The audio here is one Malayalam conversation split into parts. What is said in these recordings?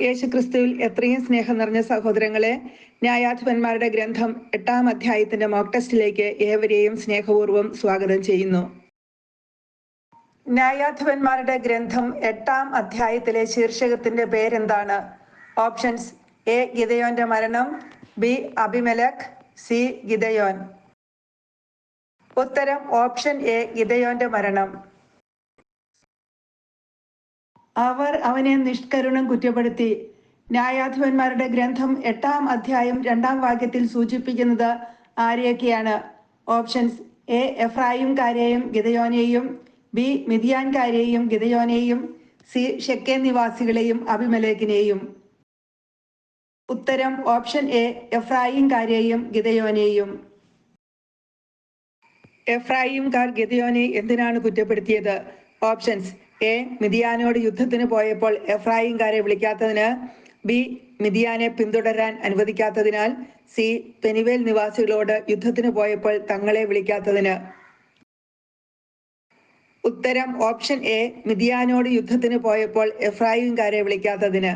യേശുക്രിസ്തുവിൽ എത്രയും സ്നേഹം നിറഞ്ഞ സഹോദരങ്ങളെ ന്യായാധിപന്മാരുടെ ഗ്രന്ഥം എട്ടാം അധ്യായത്തിന്റെ മോക്ക് ടെസ്റ്റിലേക്ക് ഏവരെയും സ്നേഹപൂർവം സ്വാഗതം ചെയ്യുന്നു. ന്യായാധിപന്മാരുടെ ഗ്രന്ഥം എട്ടാം അധ്യായത്തിലെ ശീർഷകത്തിന്റെ പേരെന്താണ്? ഓപ്ഷൻസ് എ ഗിതയോന്റെ മരണം ബി അഭിമലക് സി ഗിതയോൻ ഉത്തരം ഓപ്ഷൻ എ ഗിതയോന്റെ മരണം. അവർ അവനെ നിഷ്കരുണം കുറ്റപ്പെടുത്തി. ന്യായാധിപന്മാരുടെ ഗ്രന്ഥം എട്ടാം അധ്യായം രണ്ടാം വാക്യത്തിൽ സൂചിപ്പിക്കുന്നത് ആരെയൊക്കെയാണ്? Options A. എഫ്രായിംകാരെയും ഗിതയോനെയും ബി. മിതിയാൻകാരെയും ഗിതയോനെയും സി. ഷെക്കേ നിവാസികളെയും അഭിമലേഖിനെയും. ഉത്തരം ഓപ്ഷൻ എ. എഫ്രായിംകാരെയും ഗിതയോനെയും എഫ്രായിംകാർ ഗിതയോനെ എന്തിനാണ് കുറ്റപ്പെടുത്തിയത്? ഓപ്ഷൻസ് എ മിതിയാനോട് യുദ്ധത്തിന് പോയപ്പോൾ എഫ്രായിംകാരെ വിളിക്കാത്തതിന് ബി മിതിയാനെ പിന്തുടരാൻ അനുവദിക്കാത്തതിനാൽ സി പെനിവേൽ നിവാസികളോട് യുദ്ധത്തിന് പോയപ്പോൾ തങ്ങളെ വിളിക്കാത്തതിന്. ഉത്തരം ഓപ്ഷൻ എ മിതിയാനോട് യുദ്ധത്തിന് പോയപ്പോൾ എഫ്രായിംകാരെ വിളിക്കാത്തതിന്.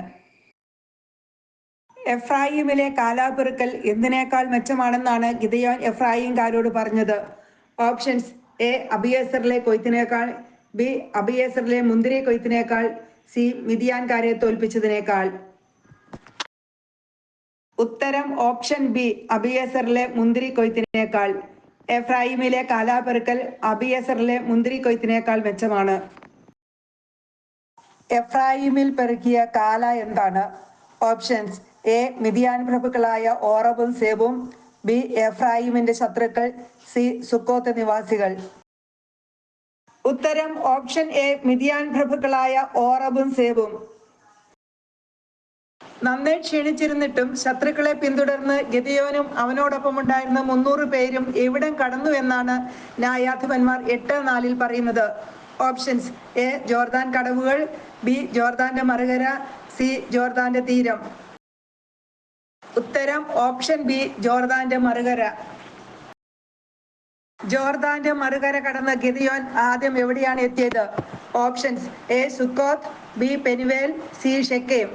എഫ്രായിമിലെ കാലാപെറുക്കൽ എന്തിനേക്കാൾ മെച്ചമാണെന്നാണ് ഗിതയോൻ എഫ്രായിംകാരോട് പറഞ്ഞത്. ഓപ്ഷൻസ് എ അബിയസറിലെ കൊയ്ത്തിനേക്കാൾ ബി അബിയേസറിലെ മുന്തിരി കൊയ്ത്തിനേക്കാൾ സി മിതിയാൻകാരെ തോൽപ്പിച്ചതിനേക്കാൾ. ഉത്തരം ഓപ്ഷൻ ബി അബിയേസറിലെ മുന്തിരി കൊയ്ത്തിനേക്കാൾ. എഫ്രൈമിലെ കാലാപെറുക്കൽ അബിയേസറിലെ മുന്തിരി കൊയ്ത്തിനേക്കാൾ മെച്ചമാണ്. എഫ്രൈമിൽ പെറുക്കിയ കാല എന്താണ്? ഓപ്ഷൻസ് എ മിതിയാൻ പ്രഭുക്കളായ ഓറബും സേബും ബി എഫ്രൈമിന്റെ ശത്രുക്കൾ സി സുക്കോത്ത് നിവാസികൾ. ഉത്തരം ഓപ്ഷൻ എ മിതിയാൻ പ്രഭുക്കളായ ഓറബും സേബും. നന്നേ ക്ഷീണിച്ചിരുന്നിട്ടും ശത്രുക്കളെ പിന്തുടർന്ന് ഗതിയോനും അവനോടൊപ്പം ഉണ്ടായിരുന്ന മുന്നൂറ് പേരും എവിടം കടന്നു എന്നാണ് ന്യായാധിപന്മാർ എട്ട് നാലിൽ പറയുന്നത്. ഓപ്ഷൻസ് എ ജോർദാൻ കടവുകൾ ബി ജോർദാന്റെ മറുകര സി ജോർദാന്റെ തീരം. ഉത്തരം ഓപ്ഷൻ ബി ജോർദാന്റെ മറുകര. ജോർദാന്റെ മറുകര കടന്ന ഗിദിയോൻ ആദ്യം എവിടെയാണ് എത്തിയത്? Options A Succoth B Penuel C Shechem.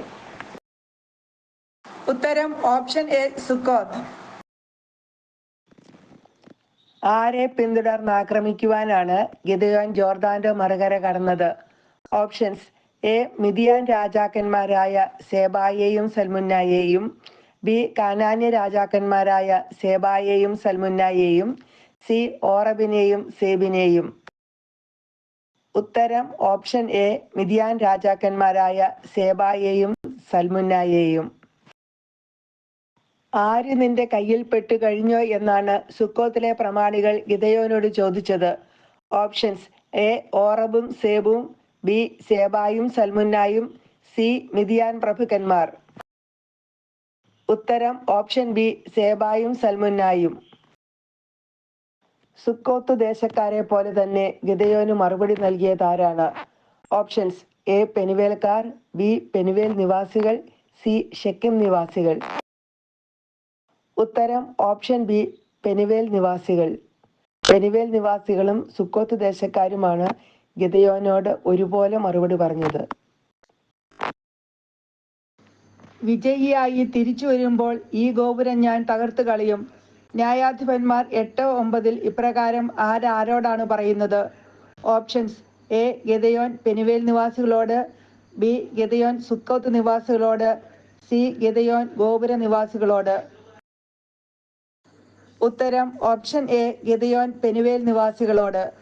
ഉത്തരം ഓപ്ഷൻ എ സുക്കോത്ത്. ആരെ പിന്തുടർന്ന് ആക്രമിക്കുവാനാണ് ഗിദിയോൻ ജോർദാന്റെ മറുകര കടന്നത്? ഓപ്ഷൻസ് എ മിതിയാൻ രാജാക്കന്മാരായ സേബായെയും സൽമുന്നായെയും ബി കാനാന്യ രാജാക്കന്മാരായ സേബായെയും സൽമുന്നായെയും സി ഓറബിനെയും സേബിനെയും. ഉത്തരം ഓപ്ഷൻ എ മിതിയാൻ രാജാക്കന്മാരായ സേബായെയും സൽമുന്നായെയും. ആര് നിന്റെ കയ്യിൽ പെട്ടു കഴിഞ്ഞോ എന്നാണ് സുക്കോത്തിലെ പ്രമാണികൾ ഗിതയോനോട് ചോദിച്ചത്. ഓപ്ഷൻസ് എ ഓറബും സേബും ബി സേബായും സൽമുന്നായും സി മിതിയാൻ പ്രഭുക്കന്മാർ. ഉത്തരം ഓപ്ഷൻ ബി സേബായും സൽമുന്നായും. സുക്കോത്ത് ദേശക്കാരെ പോലെ തന്നെ ഗിതയോന് മറുപടി നൽകിയതാരാണ്? Options A. പെനുവേൽക്കാർ ബി. പെനുവേൽ നിവാസികൾ സി. ഷെക്കിം നിവാസികൾ. ഉത്തരം ഓപ്ഷൻ ബി. പെനുവേൽ നിവാസികൾ. പെനുവേൽ നിവാസികളും സുക്കോത്ത് ദേശക്കാരുമാണ് ഗിതയോനോട് ഒരുപോലെ മറുപടി പറഞ്ഞത്. വിജയിയായി തിരിച്ചു വരുമ്പോൾ ഈ ഗോപുരം ഞാൻ തകർത്ത് കളയും. ന്യായാധിപന്മാർ എട്ട് ഒമ്പതിൽ ഇപ്രകാരം ആരാരോടാണ് പറയുന്നത്? Options A. ഗതയോൻ പെനുവേൽ നിവാസികളോട് ബി. ഗതയോൻ സുക്കൗത്ത് നിവാസികളോട് സി. ഗതയോൻ ഗോപുര നിവാസികളോട്. ഉത്തരം ഓപ്ഷൻ എ. ഗതയോൻ പെനുവേൽ നിവാസികളോട്.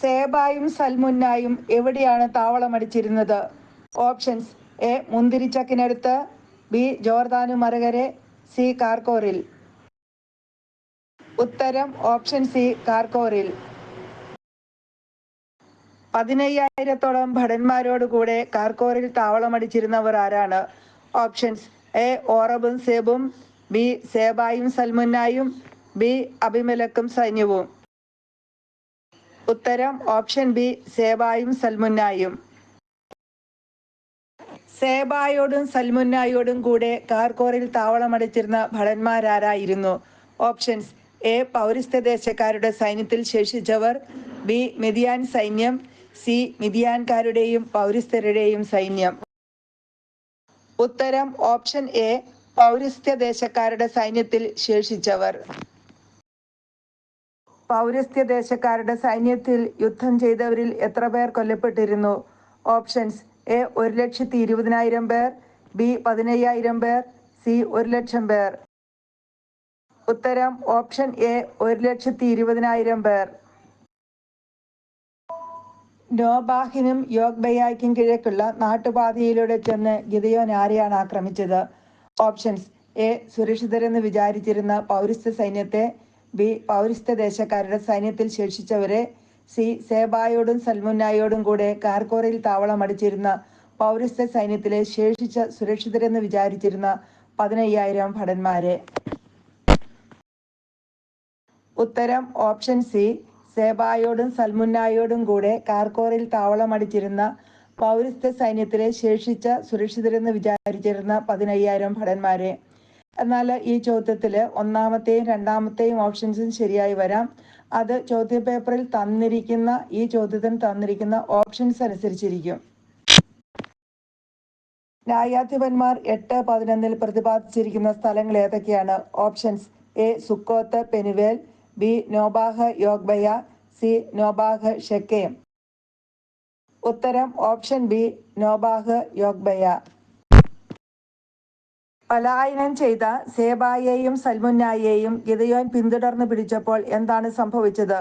സേബായും സൽമുന്നായും എവിടെയാണ് താവളമടിച്ചിരുന്നത്? Options A. മുന്തിരിച്ചക്കിനടുത്ത് ബി. ജോർദാനു മറുകരെ സി കാർക്കോറിൽ ഉത്തരം ഓപ്ഷൻ സി കാർക്കോറിൽ പതിനയ്യായിരത്തോളം ഭടന്മാരോട് കൂടെ കാർക്കോറിൽ താവളമടിച്ചിരുന്നവർ ആരാണ്? ഓപ്ഷൻസ് എ ഓറബും സേബും ബി സേബായും സൽമുന്നായും ബി അഭിമലക്കും സൈന്യവും. ഉത്തരം ഓപ്ഷൻ ബി സേബായും സൽമുന്നായും. സേബായോടും സൽമുന്നായോടും കൂടെ കാർക്കോറിൽ താവളമടിച്ചിരുന്ന ഭടന്മാരാരായിരുന്നു. ഓപ്ഷൻസ്. എ. പൗരസ്ത്യ ദേശക്കാരുടെ സൈന്യത്തിൽ ശേഷിച്ചവർ. ബി. മിതിയാൻ സൈന്യം. സി. മിതിയാൻകാരുടെയും പൗരസ്ത്യരുടെയും സൈന്യം. ഉത്തരം. Option A. പൗരസ്ത്യ ദേശക്കാരുടെ സൈന്യത്തിൽ ശേഷിച്ചവർ. പൗരസ്ത്യ ദേശക്കാരുടെ സൈന്യത്തിൽ യുദ്ധം ചെയ്തവരിൽ എത്ര പേർ കൊല്ലപ്പെട്ടിരുന്നു? ഓപ്ഷൻസ്. എ ഒരു ലക്ഷത്തി ഇരുപതിനായിരം പേർ ബി പതിനയ്യായിരം പേർ സി ഒരു ലക്ഷം പേർ. ഉത്തരം ഓപ്ഷൻ എ ഒരു ലക്ഷത്തി ഇരുപതിനായിരം പേർ. നോബാഹിനും യോഗ്ബയാക്കും കിഴക്കുള്ള നാട്ടുപാതയിലൂടെ ചെന്ന് ഗിതയോൻ ആരെയാണ് ആക്രമിച്ചത്? ഓപ്ഷൻസ് എ സുരക്ഷിതരെന്ന് വിചാരിച്ചിരുന്ന പൗരസ്ത്യ സൈന്യത്തെ ബി പൗരസ്ത്യ ദേശക്കാരുടെ സൈന്യത്തിൽ ശേഷിച്ചവരെ സി സേബായോടും സൽമുന്നായോടും കൂടെ കാർക്കോറയിൽ താവളമടിച്ചിരുന്ന പൗരസ്ത്യ സൈന്യത്തിലെ ശേഷിച്ച സുരക്ഷിതരെന്ന് വിചാരിച്ചിരുന്ന പതിനയ്യായിരം ഭടന്മാരെ. ഉത്തരം ഓപ്ഷൻ സി. സേബായോടും സൽമുന്നായോടും കൂടെ കാർക്കോറിൽ താവളമടിച്ചിരുന്ന പൗരസ്ത്യ സൈന്യത്തിലെ ശേഷിച്ച സുരക്ഷിതരെന്ന് വിചാരിച്ചിരുന്ന പതിനയ്യായിരം ഭടന്മാരെ. എന്നാൽ ഈ ചോദ്യത്തിൽ ഒന്നാമത്തെയും രണ്ടാമത്തെയും ഓപ്ഷൻസും ശരിയായി വരാം. അത് ചോദ്യപേപ്പറിൽ തന്നിരിക്കുന്ന ഈ ചോദ്യത്തിന് തന്നിരിക്കുന്ന ഓപ്ഷൻസ് അനുസരിച്ചിരിക്കും. ന്യായാധിപന്മാർ എട്ട് പതിനൊന്നിൽ പ്രതിപാദിച്ചിരിക്കുന്ന സ്ഥലങ്ങൾ ഏതൊക്കെയാണ്? Options A Succoth Penuel B Nobah Jogbehah C Nobah Shechem. ഉത്തരം ഓപ്ഷൻ ബി നോബാഹ് യോഗ്ബയ. പലായനം ചെയ്ത സേബായെയും സൽമുന്നായെയും ഗിതയോൻ പിന്തുടർന്ന് പിടിച്ചപ്പോൾ എന്താണ് സംഭവിച്ചത്?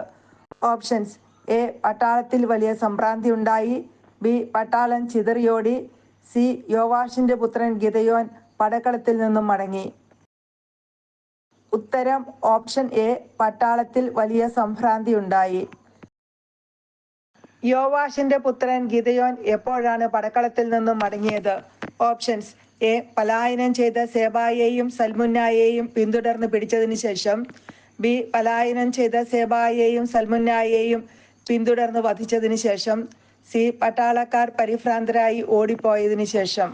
ഓപ്ഷൻസ്. എ. പട്ടാളത്തിൽ വലിയ സംഭ്രാന്തി ഉണ്ടായി. ബി. പട്ടാളം ചിതറിയോടി. സി. യോവാഷിന്റെ പുത്രൻ ഗിതയോൻ പടക്കളത്തിൽ നിന്നും മടങ്ങി. ഉത്തരം ഓപ്ഷൻ എ. പട്ടാളത്തിൽ വലിയ സംഭ്രാന്തി ഉണ്ടായി. യോവാഷിന്റെ പുത്രൻ ഗിതയോൻ എപ്പോഴാണ് പടക്കളത്തിൽ നിന്നും മടങ്ങിയത്? ഓപ്ഷൻസ്. എ പലായനം ചെയ്ത സേബായെയും സൽമുന്നായെയും പിന്തുടർന്ന് പിടിച്ചതിന് ശേഷം ബി പലായനം ചെയ്ത സേബായെയും സൽമുന്നായെയും പിന്തുടർന്ന് വധിച്ചതിന് ശേഷം സി പട്ടാളക്കാർ പരിഭ്രാന്തരായി ഓടിപ്പോയതിനു ശേഷം.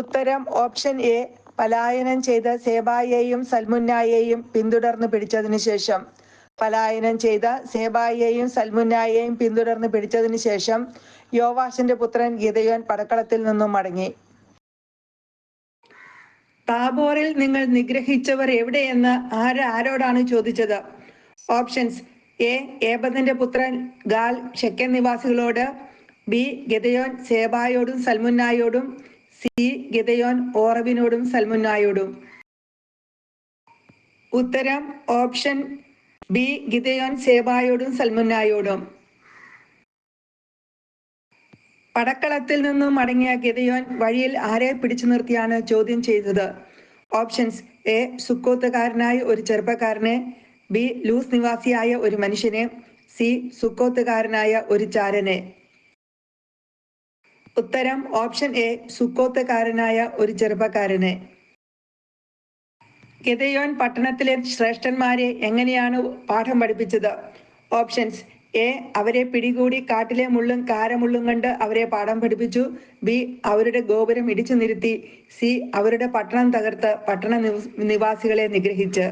ഉത്തരം ഓപ്ഷൻ എ പലായനം ചെയ്ത സേബായെയും സൽമുന്നായെയും പിന്തുടർന്ന് പിടിച്ചതിന് ശേഷം പലായനം ചെയ്ത സേബായിയെയും സൽമുന്നായെയും പിന്തുടർന്ന് പിടിച്ചതിന് ശേഷം യോവാഷിന്റെ പുത്രൻ ഗിതയോൻ പടക്കളത്തിൽ നിന്നും മടങ്ങി. താബോറിൽ നിങ്ങൾ നിഗ്രഹിച്ചവർ എവിടെയെന്ന് ആര് ആരോടാണ് ചോദിച്ചത്? Options A. ഏബദിന്റെ പുത്രൻ ഗാൽ ഷെക്കൻ നിവാസികളോട് ബി. ഗിതയോൻ സേബായോടും സൽമുന്നായോടും സി. ഗിതയോൻ ഓറബിനോടും സൽമുന്നായോടും ഉത്തരം ഓപ്ഷൻ ബി ഗിതയോൻ സേബായോടും സൽമുന്നായോടും. പടക്കളത്തിൽ നിന്നും മടങ്ങിയ ഗിതയോൻ വഴിയിൽ ആരെ പിടിച്ചു നിർത്തിയാണ് ചോദ്യം ചെയ്തത്. ഓപ്ഷൻസ് എ സുക്കോത്തുകാരനായ ഒരു ചെറുപ്പക്കാരനെ ബി ലൂസ് നിവാസിയായ ഒരു മനുഷ്യനെ സി സുക്കോത്തുകാരനായ ഒരു ചാരനെ. ഉത്തരം ഓപ്ഷൻ എ സുക്കോത്തുകാരനായ ഒരു ചെറുപ്പക്കാരനെ. ഗിതയോൻ പട്ടണത്തിലെ ശ്രേഷ്ഠന്മാരെ എങ്ങനെയാണ് പാഠം പഠിപ്പിച്ചത്? ഓപ്ഷൻസ്. എ. അവരെ പിടികൂടി കാട്ടിലെ മുള്ളും കാരമുള്ളും കണ്ട് അവരെ പാഠം പഠിപ്പിച്ചു. ബി. അവരുടെ ഗോപുരം ഇടിച്ചു നിരുത്തി. സി. അവരുടെ പട്ടണം തകർത്ത് പട്ടണ നിവാസികളെ നിഗ്രഹിച്ച്.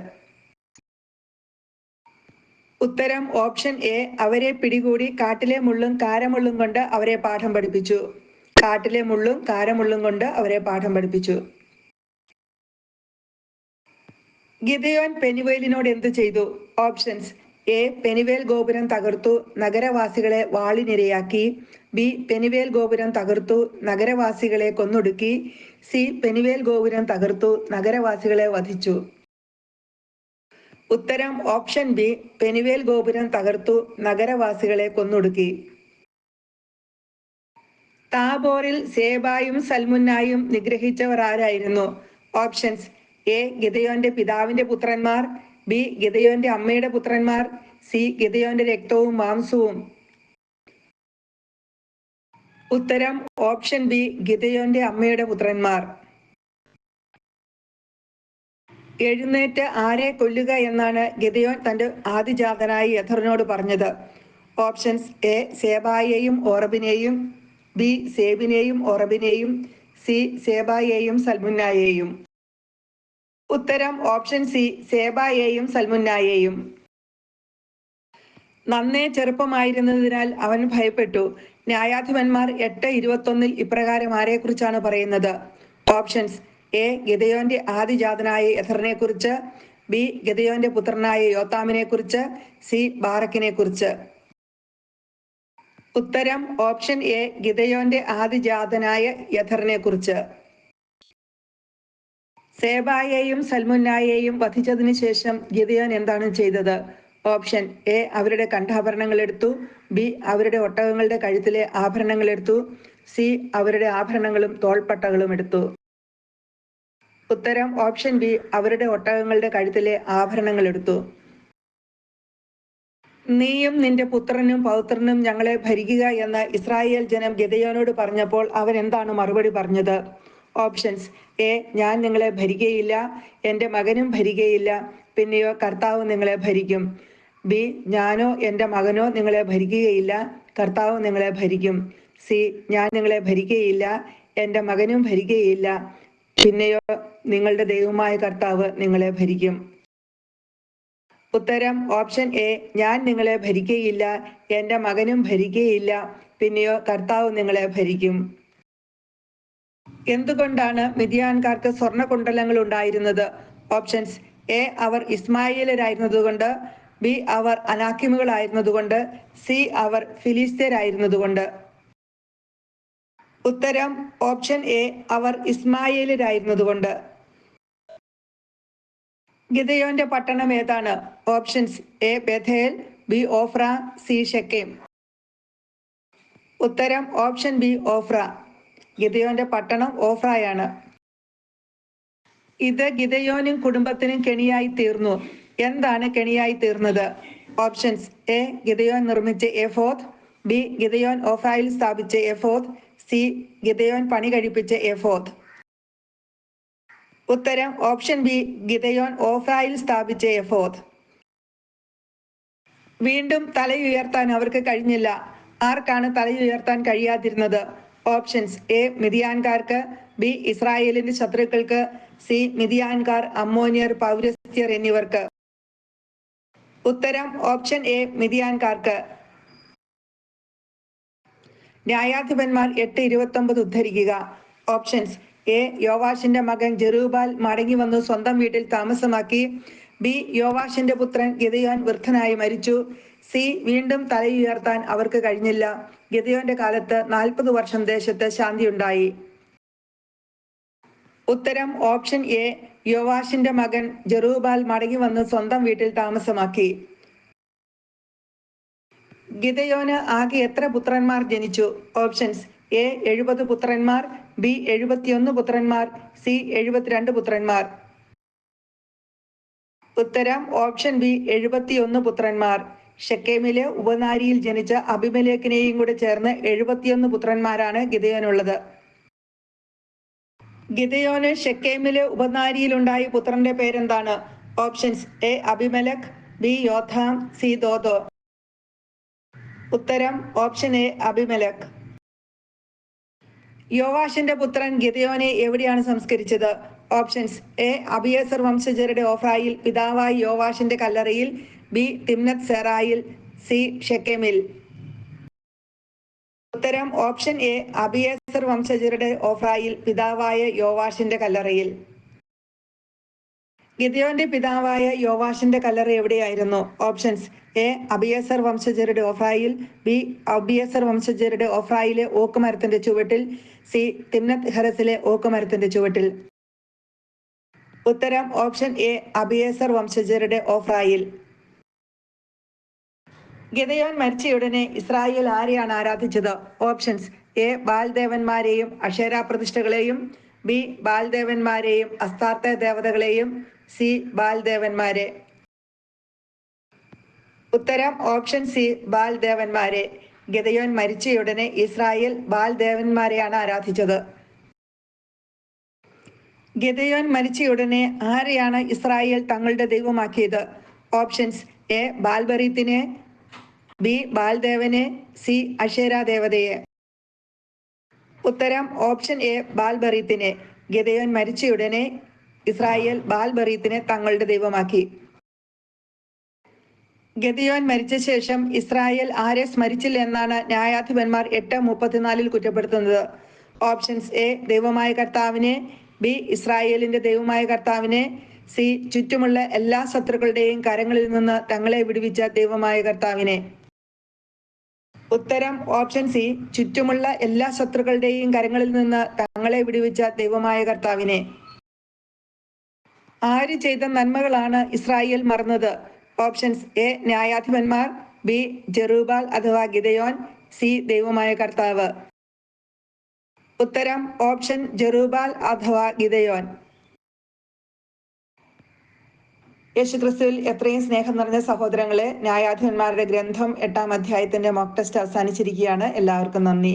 ഉത്തരം ഓപ്ഷൻ എ. അവരെ പിടികൂടി കാട്ടിലെ മുള്ളും കാരമുള്ളും കൊണ്ട് അവരെ പാഠം പഠിപ്പിച്ചു. കാട്ടിലെ മുള്ളും കാരമുള്ളും കൊണ്ട് അവരെ പാഠം പഠിപ്പിച്ചു. ഗിതയോൻ പെനുവേലിനോട് എന്തു ചെയ്തു? Options A. പെനുവേൽ ഗോപുരം തകർത്തു നഗരവാസികളെ വാളിനിരയാക്കി ബി. പെനുവേൽ ഗോപുരം തകർത്തു നഗരവാസികളെ കൊന്നൊടുക്കി. സി. പെനുവേൽ ഗോപുരം തകർത്തു നഗരവാസികളെ വധിച്ചു. ഉത്തരം ഓപ്ഷൻ ബി. പെനുവേൽ ഗോപുരം തകർത്തു നഗരവാസികളെ കൊന്നൊടുക്കി. താബോറിൽ സേബായും സൽമുന്നായും നിഗ്രഹിച്ചവർ ആരായിരുന്നു ഓപ്ഷൻസ് എ. ഗിതയോന്റെ പിതാവിന്റെ പുത്രന്മാർ ബി. ഗിതയോന്റെ അമ്മയുടെ പുത്രന്മാർ സി. ഗിതയോന്റെ രക്തവും മാംസവും. ഉത്തരം ഓപ്ഷൻ ബി. ഗിതയോന്റെ അമ്മയുടെ പുത്രന്മാർ. എഴുന്നേറ്റ് ആരെ കൊല്ലുക എന്നാണ് ഗിതയോൻ തന്റെ ആദിജാതനായി യഥറിനോട് പറഞ്ഞത്. Options A. സേബായെയും ഓറബിനെയും ബി. സേബിനെയും ഓറബിനെയും സി. സേബായെയും സൽമുന്നായെയും. ഉത്തരം ഓപ്ഷൻ സി സേബായെയും സൽമുന്നായെയും. നന്നേ ചെറുപ്പമായിരുന്നതിനാൽ അവൻ ഭയപ്പെട്ടു. ന്യായാധിപന്മാർ എട്ട് ഇരുപത്തൊന്നിൽ ഇപ്രകാരം ആരെക്കുറിച്ചാണ് പറയുന്നത്? ഓപ്ഷൻസ് എ ഗതയോന്റെ ആദിജാതനായ യഥറിനെ കുറിച്ച് ബി ഗതയോന്റെ പുത്രനായ യോത്താമിനെ കുറിച്ച് സി ബാറക്കിനെ കുറിച്ച് ഉത്തരം ഓപ്ഷൻ എ ഗിതയോന്റെ ആദിജാതനായ യഥറിനെ കുറിച്ച് സേബായെയും സൽമുന്നായെയും വധിച്ചതിന് ശേഷം ഗിതയോൻ എന്താണ് ചെയ്തത്? ഓപ്ഷൻ എ അവരുടെ കണ്ഠാഭരണങ്ങൾ എടുത്തു. ബി അവരുടെ ഒട്ടകങ്ങളുടെ കഴുത്തിലെ ആഭരണങ്ങൾ എടുത്തു. സി അവരുടെ ആഭരണങ്ങളും തോൾപ്പട്ടകളും എടുത്തു. ഉത്തരം ഓപ്ഷൻ ബി അവരുടെ ഒട്ടകങ്ങളുടെ കഴുത്തിലെ ആഭരണങ്ങൾ എടുത്തു. നീയും നിന്റെ പുത്രനും പൗത്രനും ഞങ്ങളെ ഭരിക്കുക എന്ന് ഇസ്രായേൽ ജനം ഗതയോനോട് പറഞ്ഞപ്പോൾ അവൻ എന്താണ് മറുപടി പറഞ്ഞത്? ഓപ്ഷൻസ് എ ഞാൻ നിങ്ങളെ ഭരിക്കുകയില്ല എന്റെ മകനും ഭരിക്കുകയില്ല പിന്നെയോ കർത്താവ് നിങ്ങളെ ഭരിക്കും. ബി ഞാനോ എന്റെ മകനോ നിങ്ങളെ ഭരിക്കുകയില്ല. കർത്താവ് നിങ്ങളെ ഭരിക്കും. സി ഞാൻ നിങ്ങളെ ഭരിക്കുകയില്ല എന്റെ മകനും ഭരിക്കുകയില്ല പിന്നെയോ നിങ്ങളുടെ ദൈവമായ കർത്താവ് നിങ്ങളെ ഭരിക്കും. ഉത്തരം ഓപ്ഷൻ എ ഞാൻ നിങ്ങളെ ഭരിക്കുകയില്ല എന്റെ മകനും ഭരിക്കുകയില്ല പിന്നെയോ കർത്താവ് നിങ്ങളെ ഭരിക്കും. എന്തുകൊണ്ടാണ് മിതിയാൻകാർക്ക് സ്വർണകുണ്ടലങ്ങൾ ഉണ്ടായിരുന്നത് ഓപ്ഷൻസ് എ അവർ ഇസ്മായിലരായിരുന്നതുകൊണ്ട്. ബി അവർ അനാക്കിമുകളായിരുന്നതുകൊണ്ട്. സി അവർ ഫിലിസ്തീരായിരുന്നതുകൊണ്ട് ഉത്തരം. ഓപ്ഷൻ എ അവർ ഇസ്മായിലരായിരുന്നതുകൊണ്ട്. ഗിതയോന്റെ പട്ടണം ഏതാണ്? Options A Bethel. B Ophrah. C Shechem ഉത്തരം. Option B Ophrah. ഗിതയോന്റെ പട്ടണം ഓഫ്രായാണ് ഇത് ഗിതയോനും കുടുംബത്തിനും കെണിയായി തീർന്നു. എന്താണ് കെണിയായി തീർന്നത്? ഓപ്ഷൻസ് എ ഗിതയോൻ നിർമ്മിച്ച എഫോത്ത് ബി ഗിതയോൻ ഓഫ്രായിൽ സ്ഥാപിച്ച എഫോത്ത് സി ഗിതയോൻ പണി കഴിപ്പിച്ച എഫോത്ത് ഉത്തരം ഓപ്ഷൻ ബി ഗിതയോൻ ഓഫ്രായിൽ സ്ഥാപിച്ച എഫോത്ത് വീണ്ടും തലയുയർത്താൻ അവർക്ക് കഴിഞ്ഞില്ല. ആർക്കാണ് തലയുയർത്താൻ കഴിയാതിരുന്നത്? ഓപ്ഷൻസ്. എ മിതിയാൻകാർക്ക് ബി ഇസ്രായേലിന്റെ ശത്രുക്കൾക്ക്. സി മിതിയാൻകാർ അമ്മോനിയർ പൗരസ്ത്യർ എന്നിവർക്ക്. ഉത്തരം ഓപ്ഷൻ എ മിതിയാൻകാർക്ക് ന്യായാധിപന്മാർ എട്ട് ഇരുപത്തി ഒമ്പത് ഉദ്ധരിക്കുക. ഓപ്ഷൻസ് എ യോവാഷിന്റെ മകൻ ജെറൂബാൽ മടങ്ങി വന്നു സ്വന്തം വീട്ടിൽ താമസമാക്കി. ബി യോവാഷിന്റെ പുത്രൻ ഗിതയോൻ വൃദ്ധനായി മരിച്ചു. സി വീണ്ടും തലയുയർത്താൻ അവർക്ക് കഴിഞ്ഞില്ല. ഗിതയോന്റെ കാലത്ത് നാൽപ്പത് വർഷം ദേശത്ത് ശാന്തിയുണ്ടായി. ഉത്തരം ഓപ്ഷൻ എ യോവാഷിന്റെ മകൻ ജെറൂബാൽ മടങ്ങി വന്ന് സ്വന്തം വീട്ടിൽ താമസമാക്കി. ഗിതയോന് ആകെ എത്ര പുത്രന്മാർ ജനിച്ചു? ഓപ്ഷൻസ് എ എഴുപത് പുത്രന്മാർ ബി എഴുപത്തിയൊന്ന് പുത്രന്മാർ സി എഴുപത്തിരണ്ട് പുത്രന്മാർ. ഉത്തരം ഓപ്ഷൻ ബി എഴുപത്തിയൊന്ന് പുത്രന്മാർ. ഷെക്കേമിലെ ഉപനാരിയിൽ ജനിച്ച അഭിമലേഖിനെയും കൂടെ ചേർന്ന് എഴുപത്തിയൊന്ന് പുത്രന്മാരാണ് ഗിതയോനുള്ളത് ഗിതയോന് ഷെക്കേമിലെ ഉപനാരിയിലുണ്ടായ പുത്രന്റെ പേരെന്താണ്? Options A. Abimelech B. Jotham C. Dodo. ഉത്തരം ഓപ്ഷൻ എ. അഭിമലക്. യോവാഷിന്റെ പുത്രൻ ഗിതയോനെ എവിടെയാണ് സംസ്കരിച്ചത്? Options A. അബിയസർ വംശജരുടെ ഓഫ്രായിൽ പിതാവായി യോവാഷിന്റെ കല്ലറയിൽ ബി. തിമ്നത് സെറായിൽ സി. ഷെക്കെമിൽ. ഉത്തരം ഓപ്ഷൻ എ അബിയേസർ വംശജരുടെ ഓഫ്രായിൽ പിതാവായ യോവാഷിന്റെ കല്ലറയിൽ. ഗിദിയോന്റെ പിതാവായ യോവാഷിന്റെ കല്ലറ എവിടെയായിരുന്നു? ഓപ്ഷൻസ് എ അബിയേസർ വംശജരുടെ ഓഫ്രായിൽ ബി അബിയേസർ വംശജരുടെ ഓഫ്രായിലെ ഓക്കുമരത്തിന്റെ ചുവട്ടിൽ സി തിമ്നത് ഹെറസിലെ ഓക്കുമരത്തിന്റെ ചുവട്ടിൽ. ഉത്തരം ഓപ്ഷൻ എ അബിയേസർ വംശജരുടെ ഓഫ്രായിൽ ഗിദയോൻ മരിച്ചയുടനെ ഇസ്രായേൽ ആരെയാണ് ആരാധിച്ചത്? ഓപ്ഷൻസ്. എ. ബാൽദേവന്മാരെയും അക്ഷര പ്രതിഷ്ഠകളെയും ബി. ബാൽദേവന്മാരെയും അസ്താർത്ഥ ദേവതകളെയും സി. ബാൽദേവന്മാരെ ഉത്തരം ഓപ്ഷൻ സി ബാൽദേവന്മാരെ ഗതയോൻ മരിച്ചയുടനെ ഇസ്രായേൽ ബാൽദേവന്മാരെയാണ് ആരാധിച്ചത്. ഗതയോൻ മരിച്ചയുടനെ ആരെയാണ് ഇസ്രായേൽ തങ്ങളുടെ ദൈവമാക്കിയത്? ഓപ്ഷൻസ്. എ. ബാൽബറീത്തിനെ ബി ബാൽദേവനെ സി അഷേര ദേവതയെ ഉത്തരം ഓപ്ഷൻ എ ബാൽബറീത്തിനെ. ഗിദയോൻ മരിച്ചയുടനെ ഇസ്രായേൽ ബാൽബറീത്തിനെ തങ്ങളുടെ ദൈവമാക്കി. ഗതിയോൻ മരിച്ച ശേഷം ഇസ്രായേൽ ആരെ സ്മരിച്ചില്ല എന്നാണ് ന്യായാധിപന്മാർ എട്ട് മുപ്പത്തിനാലിൽ കുറ്റപ്പെടുത്തുന്നത്. ഓപ്ഷൻസ് എ ദൈവമായ കർത്താവിനെ ബി ഇസ്രായേലിന്റെ ദൈവമായ കർത്താവിനെ സി ചുറ്റുമുള്ള എല്ലാ ശത്രുക്കളുടെയും കരങ്ങളിൽ നിന്ന് തങ്ങളെ വിടുവിച്ച ദൈവമായ കർത്താവിനെ. ഉത്തരം ഓപ്ഷൻ സി ചുറ്റുമുള്ള എല്ലാ ശത്രുക്കളുടെയും കരങ്ങളിൽ നിന്ന് തങ്ങളെ വിടുവിച്ച ദൈവമായ കർത്താവിനെ. ആര് ചെയ്ത നന്മകളാണ് ഇസ്രായേൽ മറന്നത്? ഓപ്ഷൻസ് എ ന്യായാധിപന്മാർ ബി ജെറൂബാൽ അഥവാ ഗിതയോൻ സി ദൈവമായ കർത്താവ്. ഉത്തരം ഓപ്ഷൻ ജെറൂബാൽ അഥവാ ഗിദയോൻ. യേശുക്രിസ്തുവിൽ എത്രയും സ്നേഹം നിറഞ്ഞ സഹോദരങ്ങളെ ന്യായാധിപന്മാരുടെ ഗ്രന്ഥം എട്ടാം അധ്യായത്തിന്റെ മോക്ക് ടെസ്റ്റ് അവസാനിച്ചിരിക്കുകയാണ്. എല്ലാവർക്കും നന്ദി.